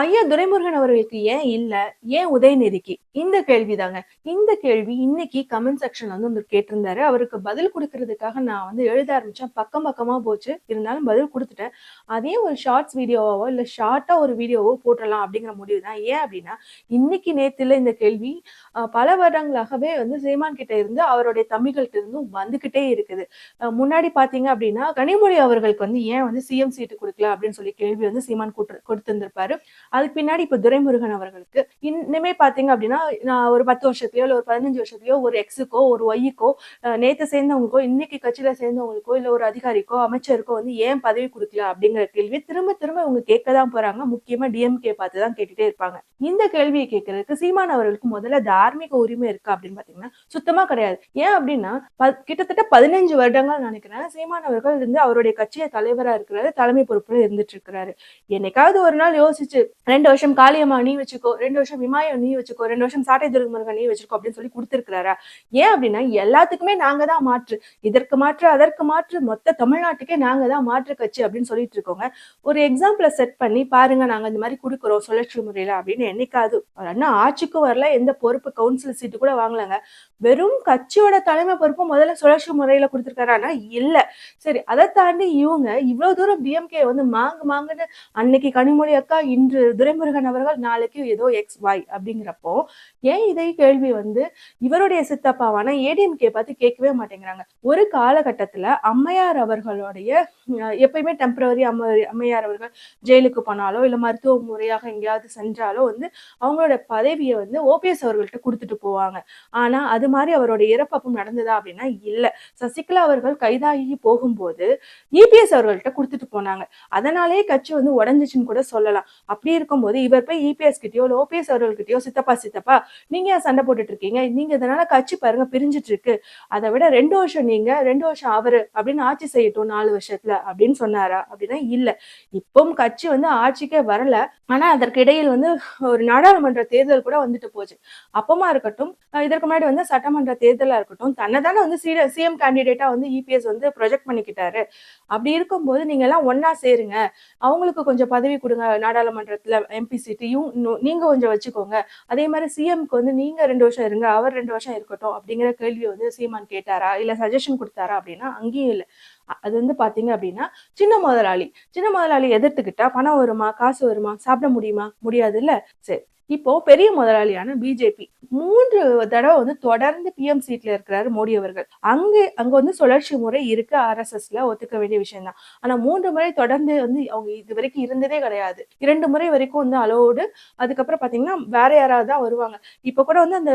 ஐயா துரைமுருகன் அவர்களுக்கு ஏன் இல்ல? ஏன் உதயநிதிக்கு? இந்த கேள்வி தாங்க இந்த கேள்வி இன்னைக்கு கமெண்ட் செக்ஷன்ல வந்து வந்து கேட்டிருந்தாரு. அவருக்கு பதில் கொடுக்கறதுக்காக நான் வந்து எழுத ஆரம்பிச்சேன். பக்கம் பக்கமா போச்சு. இருந்தாலும் பதில் கொடுத்துட்டேன். அதே ஒரு ஷார்ட்ஸ் வீடியோவோ இல்ல ஷார்ட்டா ஒரு வீடியோவோ போட்டலாம் அப்படிங்கிற முடிவு தான் ஏன் அப்படின்னா இன்னைக்கு நேத்துல இந்த கேள்வி பல வருடங்களாகவே வந்து சீமான் கிட்ட இருந்து அவருடைய தம்பிகள்கிட்ட இருந்தும் வந்துகிட்டே இருக்குது. முன்னாடி பாத்தீங்க அப்படின்னா கனிமொழி அவர்களுக்கு வந்து ஏன் வந்து சிஎம் சீட்டு கொடுக்கல அப்படின்னு சொல்லி கேள்வி வந்து சீமான் கொடுத்திருந்திருப்பாரு. அதுக்கு பின்னாடி இப்போ துரைமுருகன் அவர்களுக்கு இன்னுமே பார்த்தீங்க அப்படின்னா நான் ஒரு பத்து வருஷத்துலயோ இல்லை ஒரு பதினஞ்சு வருஷத்துலயோ ஒரு எக்ஸுக்கோ ஒரு ஒய்க்கோ நேற்று சேர்ந்தவங்களுக்கோ இன்னைக்கு கட்சியில் சேர்ந்தவங்களுக்கோ இல்லை ஒரு அதிகாரிக்கோ அமைச்சருக்கோ வந்து ஏன் பதவி கொடுக்கல அப்படிங்கிற கேள்வி திரும்ப திரும்ப இவங்க கேட்க தான் போறாங்க. முக்கியமா டிஎம்கே பார்த்து தான் கேட்டுட்டே இருப்பாங்க. இந்த கேள்வியை கேட்கறதுக்கு சீமான் அவர்களுக்கு முதல்ல தார்மீக உரிமை இருக்கா அப்படின்னு பாத்தீங்கன்னா சுத்தமா கிடையாது. ஏன் அப்படின்னா ப- கிட்டத்தட்ட பதினஞ்சு வருடங்கள் நினைக்கிறேன். சீமான் அவர்கள் இருந்து அவருடைய கட்சியை தலைவரா இருக்கிறாரு தலைமை பொறுப்புல இருந்துட்டு இருக்கிறாரு. என்னைக்காவது ஒரு நாள் யோசிச்சு ரெண்டு வருஷம் காளியம்மா நீ வச்சுக்கோ ரெண்டு வருஷம் விமாயம் நீ வச்சுக்கோ ரெண்டு வருஷம் சாட்டை துருமுருகன் நீ வச்சுக்கோ அப்படின்னு சொல்லி கொடுத்திருக்கிறாரா? ஏன் அப்படின்னா எல்லாத்துக்குமே நாங்க தான் மாற்று. இதற்கு மாற்று அதற்கு மாற்று மொத்த தமிழ்நாட்டுக்கே நாங்க தான் மாற்று கட்சி அப்படின்னு சொல்லிட்டு இருக்கோங்க. ஒரு எக்ஸாம்பிளை செட் பண்ணி பாருங்க நாங்க இந்த மாதிரி கொடுக்குறோம் சுழற்சி முறையில அப்படின்னு என்னைக்காவது. அண்ணா ஆட்சிக்கும் வரல எந்த பொறுப்பு கவுன்சில் சீட்டு கூட வாங்கலங்க. வெறும் கட்சியோட தலைமை பொறுப்பு முதல்ல சுழற்சி முறையில கொடுத்திருக்காரானா இல்ல. சரி அதை தாண்டி இவங்க இவ்வளவு தூரம் டிஎம்கே வந்து மாங்கு மாங்குன்னு அன்னைக்கு கனிமொழி அக்கா இன்று துரைமுருகன் அவர்கள் நாளைக்கு ஏதோ எக்ஸ் ஒய் அப்படிங்கிறப்போ ஏன் இதே கேள்வி வந்து இவருடைய சித்தப்பாவான ஏடிஎம்கே பார்த்து கேட்கவே மாட்டேங்கிறாங்க. ஒரு காலகட்டத்துல அம்மையார் அவர்களுடைய எப்பயுமே டெம்பரவரி அம்மை அம்மையார் அவர்கள் ஜெயிலுக்கு போனாலோ இல்லை மருத்துவ முறையாக எங்கேயாவது சென்றாலோ வந்து அவங்களோட பதவியை வந்து ஓபிஎஸ் அவர்கள்ட்ட கொடுத்துட்டு போவாங்க. ஆனா அது மாதிரி அவரோட இறப்பப்பும் நடந்ததா அப்படின்னா இல்லை. சசிகலா அவர்கள் கைதாகி போகும்போது இபிஎஸ் அவர்கள்ட்ட கொடுத்துட்டு போனாங்க. அதனாலேயே கட்சி வந்து உடஞ்சிச்சுன்னு கூட சொல்லலாம். அப்படி இருக்கும்போது இவர் போய் இபிஎஸ் கிட்டயோ இல்ல ஓபிஎஸ் அவர்கள்கிட்டயோ சித்தப்பா சித்தப்பா நீங்க ஏன் சண்டை போட்டுட்டு இருக்கீங்க நீங்க இதனால கட்சி பாருங்க பிரிஞ்சிட்டு இருக்கு அதை விட ரெண்டு வருஷம் நீங்க ரெண்டு வருஷம் அவரு அப்படின்னு ஆட்சி செய்யட்டும் நாலு வருஷத்துல அப்படின்னு சொன்னாரா? அப்படின்னா இல்ல. இப்பவும் கட்சி வந்து ஆட்சிக்கே வரல. ஆனா அதற்கு இடையில் வந்து ஒரு நாடாளுமன்ற தேர்தல் கூட வந்துட்டு போச்சு. அப்பமா இருக்கட்டும் இதற்கு முன்னாடி வந்து சட்டமன்ற தேர்தலா இருக்கட்டும் தன்னை தானே வந்து சிஎம் கேண்டிடேட்டா வந்து இபிஎஸ் வந்து ப்ரொஜெக்ட் பண்ணிக்கிட்டாரு. அப்படி இருக்கும்போது நீங்க எல்லாம் ஒன்னா சேருங்க. அவங்களுக்கு கொஞ்சம் பதவி கொடுங்க நாடாளுமன்றத்துல. எம்பி நீங்கள் கொஞ்சம் வச்சுக்கோங்க. அதே மாதிரி சிஎம்க்கு வந்து நீங்கள் ரெண்டு வருஷம் இருங்க அவர் ரெண்டு வருஷம் இருக்கட்டும் அப்படிங்கிற கேள்வி வந்து சீமான் கேட்டாரா? இல்லை சஜஷன் கொடுத்தாரா அப்படின்னா அங்கேயும் இல்லை. அது வந்து பார்த்தீங்க அப்படின்னா சின்ன முதலாளி. சின்ன முதலாளி எதிர்த்துக்கிட்டா பணம் வருமா காசு வருமா சாப்பிட முடியுமா முடியாது இல்லை சரி. இப்போ பெரிய முதலாளியான பிஜேபி மூன்று தடவை வந்து தொடர்ந்து பிஎம் சீட்ல இருக்கிறாரு மோடி அவர்கள். அங்கே அங்க வந்து சுழற்சி முறை இருக்கு ஆர்எஸ்எஸ்ல ஒத்துக்க வேண்டிய விஷயம் தான் ஆனா மூன்று முறை தொடர்ந்து வந்து அவங்க இது வரைக்கும் இருந்ததே கிடையாது. இரண்டு முறை வரைக்கும் வந்து அலோடு அதுக்கப்புறம் பாத்தீங்கன்னா வேற யாராவது தான் வருவாங்க. இப்ப கூட வந்து அந்த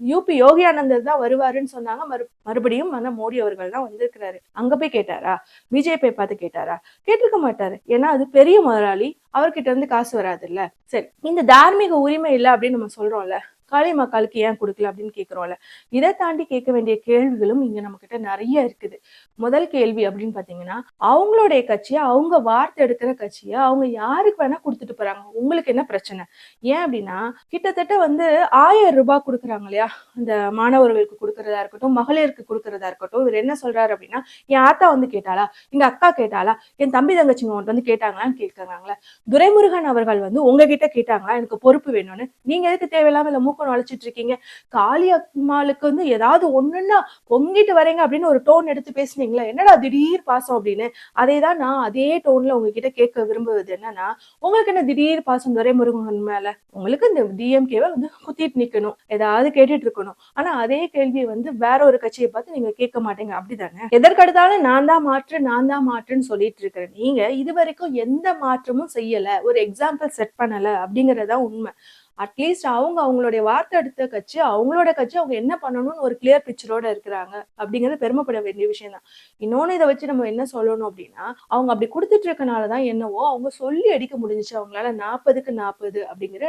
யூபி யோகி ஆனந்தர் தான் வருவாருன்னு சொன்னாங்க. மறு மறுபடியும் மன மோடி அவர்கள் தான் வந்திருக்கிறாரு. அங்க போய் கேட்டாரா? பிஜேபியை பார்த்து கேட்டாரா? கேட்டிருக்க மாட்டாரு. ஏன்னா அது பெரிய முதலாளி. அவர்கிட்ட இருந்து காசு வராது இல்ல சரி இந்த தார்மீக உரிமை இல்லை அப்படின்னு நம்ம சொல்றோம்ல. காளி மக்களுக்கு ஏன் கொடுக்கல அப்படின்னு கேக்குறோம்ல? இதை தாண்டி கேட்க வேண்டிய கேள்விகளும் இங்க நம்ம கிட்ட நிறைய இருக்குது. முதல் கேள்வி அப்படின்னு பாத்தீங்கன்னா அவங்களுடைய கட்சியை அவங்க வார்த்தை எடுக்கிற கட்சியை அவங்க யாருக்கு வேணா கொடுத்துட்டு போறாங்க? உங்களுக்கு என்ன பிரச்சனை? ஏன் அப்படின்னா கிட்டத்தட்ட வந்து ஆயிரம் ரூபாய் கொடுக்குறாங்க இல்லையா? இந்த மாணவர்களுக்கு கொடுக்குறதா இருக்கட்டும் மகளிருக்கு கொடுக்குறதா இருக்கட்டும் இவர் என்ன சொல்றாரு அப்படின்னா என் ஆத்தா வந்து கேட்டாளா? எங்க அக்கா கேட்டாளா? என் தம்பி தங்கச்சிங்க வந்து கேட்டாங்களான்னு கேட்குறாங்களே துரைமுருகன் அவர்கள் வந்து உங்ககிட்ட கேட்டாங்களா? எனக்கு பொறுப்பு வேணும்னு. நீங்க எதுக்கு தேவையில்லாம இல்ல மூக்கம் நுழைச்சிட்டு இருக்கீங்க. காளி அம்மாளுக்கு வந்து ஏதாவது ஒண்ணுன்னா பொங்கிட்டு வரீங்க அப்படின்னு ஒரு டோன் எடுத்து பேசுனீங்களா என்னடா திடீர் பாசம் அப்படின்னு. அதே தான் நான் அதே டோன்ல உங்ககிட்ட கேட்க விரும்புவது என்னன்னா உங்களுக்கு என்ன திடீர் பாசம் துரைமுருகன் மேல? உங்களுக்கு இந்த டிஎம்கேவை வந்து குத்திட்டு நிக்கணும் ஏதாவது கேட்டுட்டு இருக்கணும். ஆனா அதே கேள்வியை வந்து வேற ஒரு கட்சியை பார்த்து நீங்க கேட்க மாட்டீங்க. அப்படிதானே? எதற்கடுத்தாலும் நான் தான் மாற்று நான் தான் மாற்றுன்னு சொல்லிட்டு இருக்கிறேன் நீங்க இது வரைக்கும் எந்த மாற்றமும் செய்யல ஒரு எக்ஸாம்பிள் செட் பண்ணல அப்படிங்கறதா உண்மை. அட்லீஸ்ட் அவங்க அவங்களுடைய வார்த்தை எடுத்த கட்சி அவங்களோட கட்சி அவங்க என்ன பண்ணணும்னு ஒரு கிளியர் பிக்சரோட இருக்கிறாங்க அப்படிங்கிறது பெருமைப்பட வேண்டிய விஷயம் தான் இன்னொன்னு இதை வச்சு நம்ம என்ன சொல்லணும் அப்படின்னா அவங்க அப்படி கொடுத்துட்டு இருக்கனாலதான் என்னவோ அவங்க சொல்லி அடிக்க முடிஞ்சுச்சு அவங்களால நாற்பதுக்கு நாற்பது அப்படிங்கிற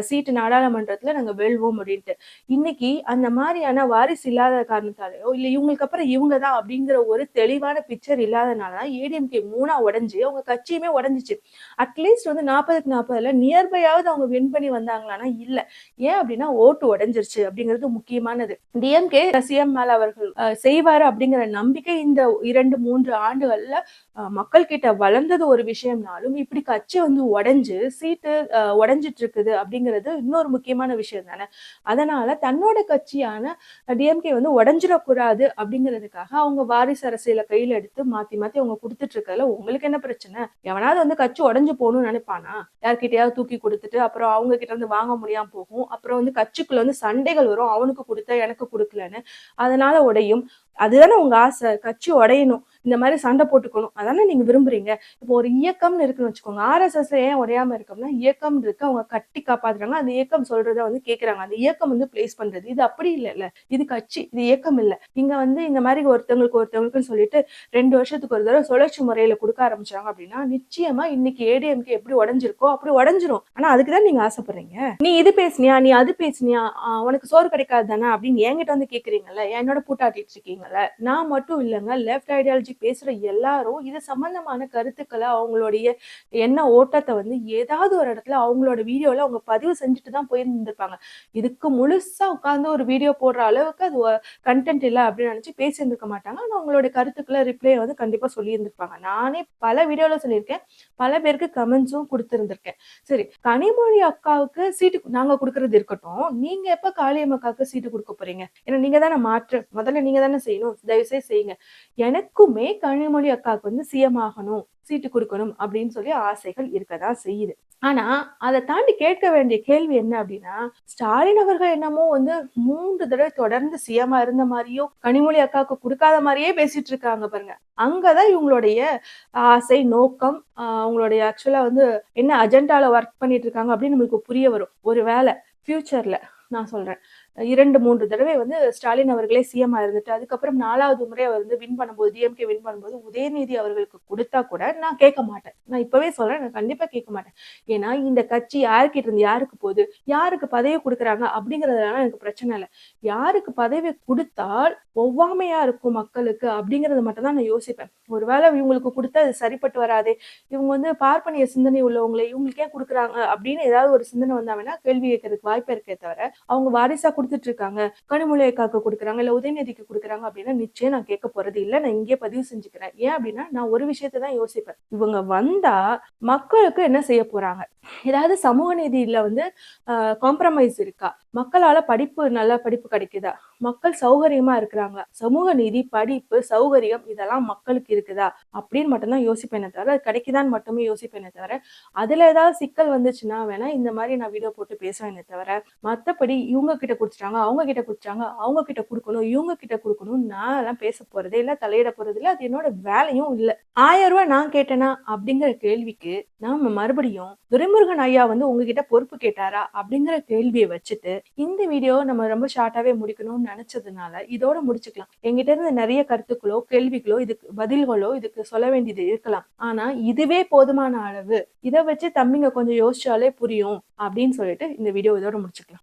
சீட்டு நாடாளுமன்றத்துல நாங்க வெல்வோம் அப்படின்ட்டு. இன்னைக்கு அந்த மாதிரியான வாரிசு இல்லாத காரணத்தாலேயோ இல்ல இவங்களுக்கு அப்புறம் இவங்க தான் அப்படிங்கிற ஒரு தெளிவான பிக்சர் இல்லாதனாலதான் ஏடிஎம்கே மூணா உடஞ்சி அவங்க கட்சியுமே உடைஞ்சிச்சு. அட்லீஸ்ட் வந்து நாற்பதுக்கு நாற்பதுல நியர்பையாவது அவங்க வின் பண்ணி வந்து வந்தாங்களான்னா இல்ல. ஏன் அப்படின்னா ஓட்டு உடைஞ்சிருச்சு அப்படிங்கிறது முக்கியமானது. டிஎம்கே சிஎம் மேல அவர்கள் செய்வார் அப்படிங்கிற நம்பிக்கை இந்த இரண்டு மூன்று ஆண்டுகள்ல மக்கள் கிட்ட வளர்ந்தது ஒரு விஷயம்னாலும் இப்படி கட்சி வந்து உடைஞ்சு சீட்டு உடஞ்சிட்டு இருக்குது அப்படிங்கிறது இன்னொரு முக்கியமான விஷயம் தானே. அதனால தன்னோட கட்சியான டிஎம்கே வந்து உடஞ்சிடக்கூடாது அப்படிங்கிறதுக்காக அவங்க வாரிசு அரசியல கையில எடுத்து மாத்தி மாத்தி அவங்க கொடுத்துட்டு இருக்கறதுல உங்களுக்கு என்ன பிரச்சனை? எவனாவது வந்து கட்சி உடைஞ்சு போகணும்னு நினைப்பானா? யார்கிட்டயாவது தூக்கி கொடுத்துட்டு அப்புறம் அவங்க கிட்ட வந்து வாங்க முடியாம போகும். அப்புறம் வந்து கட்சிக்குள்ள வந்து சண்டைகள் வரும். அவனுக்கு கொடுத்த எனக்கு கொடுக்கலன்னு. அதனால உடையும். அதுதானே உங்க ஆசை? கட்சி உடையணும். இந்த மாதிரி சண்டை போட்டுக்கணும். அதானே நீங்க விரும்புறீங்க? இப்போ ஒரு இயக்கம்னு இருக்குன்னு வச்சுக்கோங்க. ஆர்எஸ்எஸ் ஏன் உடையாம இருக்கோம்னா இயக்கம் இருக்கு. அவங்க கட்டி காப்பாத்துறாங்க. அந்த இயக்கம் சொல்றத வந்து கேக்குறாங்க. அந்த இயக்கம் வந்து பிளேஸ் பண்றது. இது அப்படி இல்ல இல்ல இது கட்சி. இது இயக்கம் இல்ல. இங்க வந்து இந்த மாதிரி ஒருத்தவங்களுக்கு ஒருத்தவங்களுக்குன்னு சொல்லிட்டு ரெண்டு வருஷத்துக்கு ஒரு தடவை சுழற்சி முறையில கொடுக்க ஆரம்பிச்சாங்க அப்படின்னா நிச்சயமா இன்னைக்கு ஏடிஎம்கே எப்படி உடஞ்சிருக்கோ அப்படி உடஞ்சிரும். ஆனா அதுக்குதான் நீங்க ஆசைப்படுறீங்க. நீ இது பேசுனியா? நீ அது பேசுனியா? உனக்கு சோறு கிடைக்காது தானே அப்படின்னு என்கிட்ட வந்து கேக்குறீங்கல்ல. என்னோட பூட்டாட்டிட்டு இருக்கீங்கல்ல நான் மட்டும் இல்லைங்க லெஃப்ட் ஐடியாலஜி பேசுகிற எல்லாரும் இது சம்மந்தமான கருத்துக்களை அவங்களுடைய என்ன ஓட்டத்தை வந்து ஏதாவது ஒரு இடத்துல அவங்களோட வீடியோவில் அவங்க பதிவு செஞ்சுட்டு தான் போயிருந்திருப்பாங்க. இதுக்கு முழுசா உட்காந்து ஒரு வீடியோ போடுற அளவுக்கு அது கண்டென்ட் இல்லை அப்படின்னு நினச்சி பேசியிருந்துருக்க மாட்டாங்க. ஆனால் அவங்களோட கருத்துக்களை ரிப்ளை வந்து கண்டிப்பாக சொல்லியிருந்திருப்பாங்க. நானே பல வீடியோவில் சொல்லியிருக்கேன். பல பேருக்கு கமெண்ட்ஸும் கொடுத்துருந்துருக்கேன். சரி கனிமொழி அக்காவுக்கு சீட்டு நாங்கள் கொடுக்கறது இருக்கட்டும். நீங்கள் எப்போ காளியம் அக்காவுக்கு சீட்டு கொடுக்க போறீங்க? ஏன்னா நீங்க தானே மாற்று முதல்ல நீங்கள் தானே செய்யணும். தயவுசெய்து செய்யுங்க. எனக்குமே கனிமொழி அக்காவுக்கு வந்து சிஎம் ஆகணும் சீட்டு கொடுக்கணும் அப்படின்னு சொல்லி ஆசைகள் இருக்கதான் செய்யுது. ஆனா அதை தாண்டி கேட்க வேண்டிய கேள்வி என்ன அப்படின்னா ஸ்டாலின் அவர்கள் என்னமோ வந்து மூன்று தடவை தொடர்ந்து சிஎமா இருந்த மாதிரியோ கனிமொழி அக்காவுக்கு கொடுக்காத மாதிரியே பேசிட்டு இருக்காங்க பாருங்க. அங்கதான் இவங்களுடைய ஆசை நோக்கம் ஆஹ் அவங்களுடைய ஆக்சுவலா வந்து என்ன அஜெண்டால ஒர்க் பண்ணிட்டு இருக்காங்க அப்படின்னு நம்மளுக்கு புரிய வரும். ஒரு வேலை ஃபியூச்சர்ல நான் சொல்றேன். இரண்டு மூன்று தடவை வந்து ஸ்டாலின் அவர்களே சிஎம் இருந்துட்டு அதுக்கப்புறம் நாலாவது முறை அவர் வந்து வின் பண்ணும்போது டிஎம்கே வின் பண்ணும்போது உதயநிதி அவர்களுக்கு கொடுத்தா கூட நான் கேட்க மாட்டேன். நான் இப்பவே சொல்றேன் நான் கண்டிப்பா கேட்க மாட்டேன். ஏன்னா இந்த கட்சி யாருக்கிட்ட இருந்து யாருக்கு போகுது? யாருக்கு பதவி கொடுக்குறாங்க? அப்படிங்கறதுனால எனக்கு பிரச்சனை இல்லை. யாருக்கு பதவி கொடுத்தால் ஒவ்வாமையா இருக்கும் மக்களுக்கு அப்படிங்கறத மட்டும் தான் நான் யோசிப்பேன். ஒருவேளை இவங்களுக்கு கொடுத்தா அது சரிப்பட்டு வராது. இவங்க வந்து பார்ப்பனிய சிந்தனை உள்ளவங்களை இவங்களுக்கு ஏன் கொடுக்குறாங்க? அப்படின்னு ஏதாவது ஒரு சிந்தனை வந்தாங்கன்னா கேள்வி கேட்கறதுக்கு வாய்ப்பு இருக்கே தவிர அவங்க வாரிசா கொடுத்துட்டு இருக்காங்க கனிமொழி அக்காவுக்கு கொடுக்குறாங்க இல்ல உதயநிதிக்கு கொடுக்குறாங்க அப்படின்னா நிச்சயம் நான் கேட்க போறது இல்ல. நான் இங்கே பதிவு செஞ்சுக்கிறேன். ஏன் அப்படின்னா நான் ஒரு விஷயத்தை தான் யோசிப்பேன். இவங்க வந்தா மக்களுக்கு என்ன செய்ய போறாங்க? ஏதாவது சமூக நீதியில வந்து காம்ப்ரமைஸ் இருக்கா? மக்களால படிப்பு நல்ல படிப்பு கிடைக்குதா? மக்கள் சௌகரியமா இருக்கிறாங்க. சமூக நீதி படிப்பு சௌகரியம் இதெல்லாம் மக்களுக்கு இருக்குதா? அப்படின்னு மட்டும்தான் யோசிப்பேனே தவிர அது கிடைக்குதான்னு மட்டுமே யோசிப்பேனே தவிர அதுல ஏதாவது சிக்கல் வந்துச்சுன்னா வேணா இந்த மாதிரி நான் வீடியோ போட்டு பேசுவேனே தவிர மத்தபடி இவங்க கிட்ட கொடுத்துட்டாங்க அவங்க கிட்ட கொடுத்துட்டாங்க அவங்க கிட்ட கொடுக்கணும் இவங்க கிட்ட கொடுக்கணும் நான் எல்லாம் பேச போறதே இல்ல தலையிட போறது இல்ல அது என்னோட வேலையும் இல்ல. ஆயிரம் ரூபாய் நான் கேட்டேனா அப்படிங்கிற கேள்விக்கு நாம மறுபடியும் துரைமுருகன் ஐயா வந்து உங்ககிட்ட பொறுப்பு கேட்டாரா அப்படிங்கிற கேள்வியை வச்சுட்டு இந்த வீடியோ நம்ம ரொம்ப ஷார்ட்டாவே முடிக்கணும்னு நினைச்சதுனால இதோட முடிச்சுக்கலாம். எங்கிட்ட இருந்து நிறைய கருத்துக்களோ கேள்விகளோ இதுக்கு பதில்களோ இதுக்கு சொல்ல வேண்டியது இருக்கலாம். ஆனா இதுவே போதுமான அளவு. இதை வச்சு தம்பிங்க கொஞ்சம் யோசிச்சாலே புரியும் அப்படின்னு சொல்லிட்டு இந்த வீடியோ இதோட முடிச்சுக்கலாம்.